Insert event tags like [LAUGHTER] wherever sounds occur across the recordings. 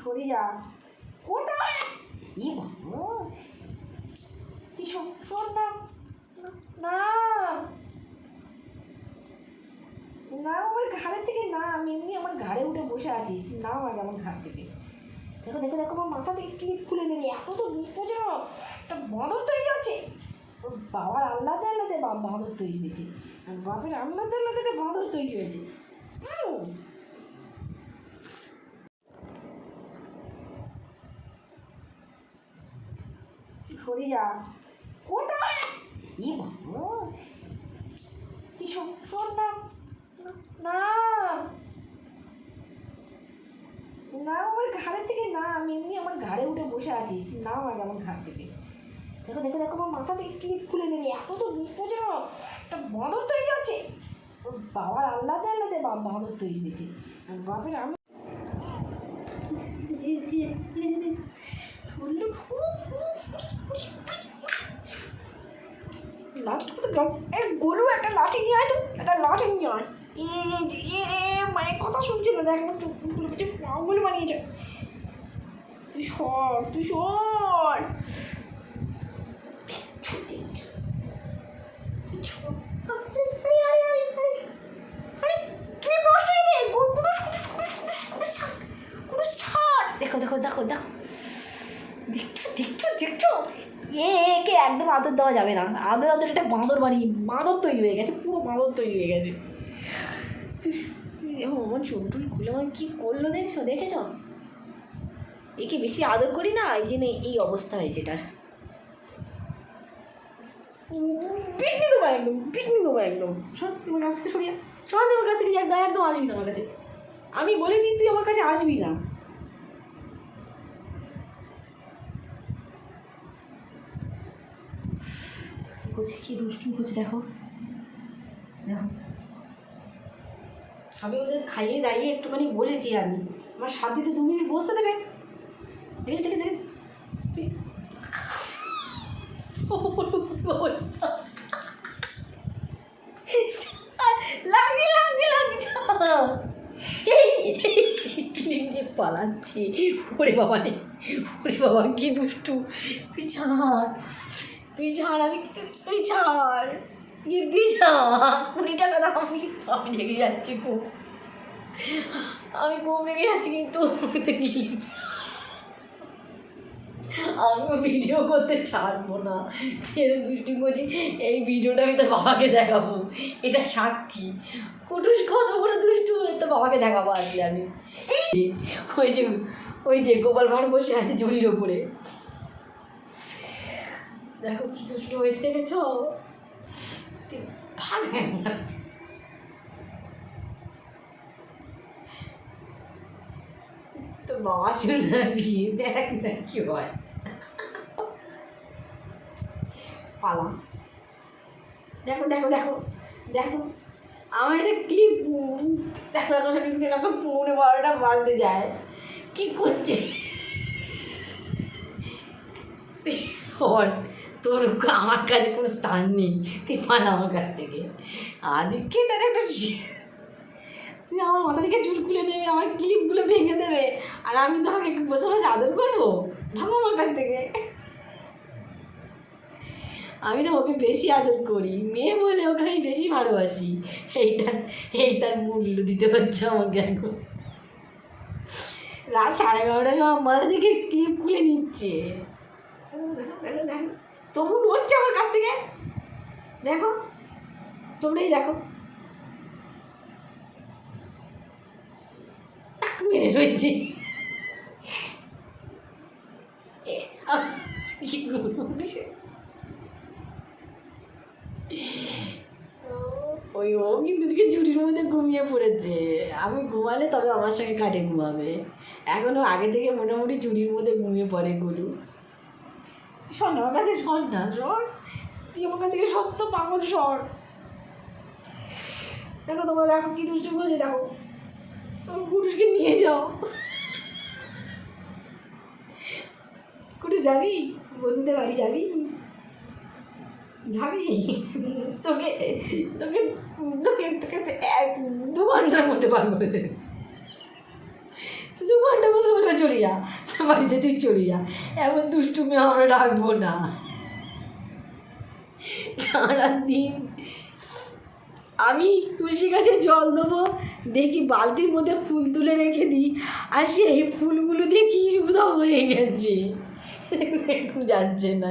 সরে যা কোথায় ই তুই শোন না। না। না আমার ঘাড়ের থেকে না। আমি এমনি আমার ঘাড়ে উঠে বসে আছিস নাম আগে আমার ঘাড় থেকে। দেখো দেখো দেখো, আমার মাথা থেকে ক্লিপ খুলে নেবে এত তো না একটা বাঁদর তৈরি হচ্ছে। ওর বাবার আল্লাদে আল্লাদে বাঁদর তৈরি হয়েছে। আর বাপের আল্লাদে আল্লাদে একটা বাঁদর তৈরি হয়েছে। সরে যা কোথায় ই তুই শোন না না না আমার ঘাড়ের থেকে না আমি এমনি আমার ঘাড়ে উঠে বসে তুই নাম আগে আমার ঘাড় থেকে দেখো দেখো দেখো আমার মাথা থেকে ক্লিপ খুলে নেবে এত তো বোঝো না একটা বাঁদর তৈরি হচ্ছে ওর বাবার আল্লাদে আল্লাদে বাঁদর তৈরি হয়েছে আর বাপের আমি শরীরে খুব লাঠিটা তো গাম এ গরু, একটা লাঠি নিয়ে আয় তো, একটা লাঠি নিয়ে আয়। এ মায়ের কথা শুনছি না, দেখ, আমার চোখগুলো পিঠে পাগল বানিয়েছে। তুই সর তুই সর। দেখো দেখো দেখো দেখো। দেখছ দেখছ দেখছ? এ একদম আদর দেওয়া যাবে না। আদর আদর একটা বাঁদর বানিয়ে, বাঁদর তৈরি হয়ে গেছে, পুরো বাঁদর তৈরি হয়ে গেছে। আমার চুলটুল খুলে আমার কী করল দেখছ? দেখেছ? একে বেশি আদর করি না, এই জন্য এই অবস্থা হয়েছে এটার। পিকনি দেবো একদম পিকনি দেবো একদম। সর, তোমার কাছ থেকে সরিয়ে, সর, তোমার কাছ থেকে একদম একদম আসবি না আমার কাছে। আমি বলেছি তুই আমার কাছে আসবি না। করছে? কি দুষ্টুমি করছে? দেখো। দেখো। আমি ওদের খাইয়ে দাইয়ে একটুখানি বলেছি আমি। আমার সাথীতে দু মিনিট বসতে দেবে। দেখে দেখে দেখে লাগে লাগে লাগে পালাচ্ছি। ওরে বাবা ওরে বাবা, কি দুষ্টু। তুই ছাড় তুই ছাড়, আমি তুই ছাড়। গিদ্দি ছাড় কুড়ি টাকা দাও, আমি আমি রেগে যাচ্ছি খুব আমি খুব রেগে যাচ্ছি কিন্তু তুই আমিও ভিডিও করতে ছাড়বো না। এরকম দুষ্টি করছি এই ভিডিওটা আমি তো বাবাকে দেখাবো। এটা সাক্ষী। কুটুস কত বড় দুষ্টু তো বাবাকে দেখাবো আজকে আমি। ওই যে ওই যে গোপাল ভাঁড় বসে আছে ঝুড়ির ওপরে। দেখো কি দুষ্ট হয়েছে দেখেছ থেকে। তো বাবা শুনে দিয়ে দেখ না কি হয়। পালা। দেখো দেখো দেখো দেখো আমার একটা ক্লিপ দেখো দেখো কিন্তু দেখো পৌনে বারোটা বাজতে যায়। কি করছি ওর তোর আমার কাছে কোনো স্থান নেই। তুই পালা আমার কাছ থেকে। আদিকে তার একটা তুই আমার মাথা থেকে চুল খুলে নেবে আমার ক্লিপগুলো ভেঙে দেবে। আর আমি তোমাকে বসে বসে আদর করব? ভালো আমার কাছ থেকে। আমি না ওকে বেশি আদর করি। মেয়ে বলে ওকে আমি বেশি ভালোবাসি। এইটার এইটার মূল্য দিতে হচ্ছে আমাকে এখন। রাত সাড়ে এগারোটার সময় মাথা থেকে ক্লিপ খুলে নিচ্ছে। দেখো, দেখো, দেখো। তবু নড়ছে আমার কাছ থেকে। দেখো, তোমরাই দেখো। মেরে রয়েছে। ওই ও কিন্তু দিকে ঝুড়ির মধ্যে ঘুমিয়ে পড়েছে। আমি ঘুমালে তবে আমার সঙ্গে কাটে ঘুমাবে। এখনও আগে থেকে মোটামুটি ঝুড়ির মধ্যে ঘুমিয়ে পড়ে গুলু। শোন আমার কাছে শোন না সর তুই আমার কাছ থেকে সত্য পাগল সর। দেখো তোমরা দেখো কি দুষ্টু করছে, দেখো। আমার নিয়ে যাও। কুটুস, যাবি? বন্ধুদের বাড়ি যাবি? যাবি? তোকে তোকে তোকে তোকে এক, দু ঘণ্টার মধ্যে পার করে দেবে। দু ঘণ্টার মধ্যে করে চলে [LAUGHS] বাড়িতে তুই চলে যা। এমন দুষ্টুমি আমরা রাখব না। সারাদিন আমি তুলসী গাছে জল দেবো, দেখি বালতির মধ্যে ফুল তুলে রেখে দিই, আর সেই ফুলগুলো দিয়ে কি উদাও হয়ে গেছে? একটু যাচ্ছে না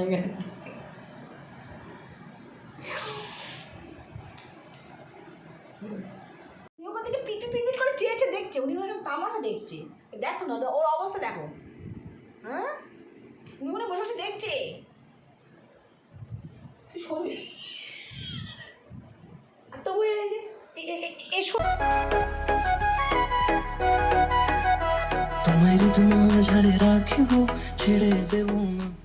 ওখান থেকে পিট পিট পিট করে চেয়েছে, দেখছে। উনি তামাশা দেখছে। দেখো না, ওর অবস্থা দেখো। হ্যাঁ? মনে বসে বসে দেখছে। তুই সরবি। আর তবু এই যে, এ- এ- এ- এ তোমায় যদি মাঝারে রাখিব, ছেড়ে দেব না।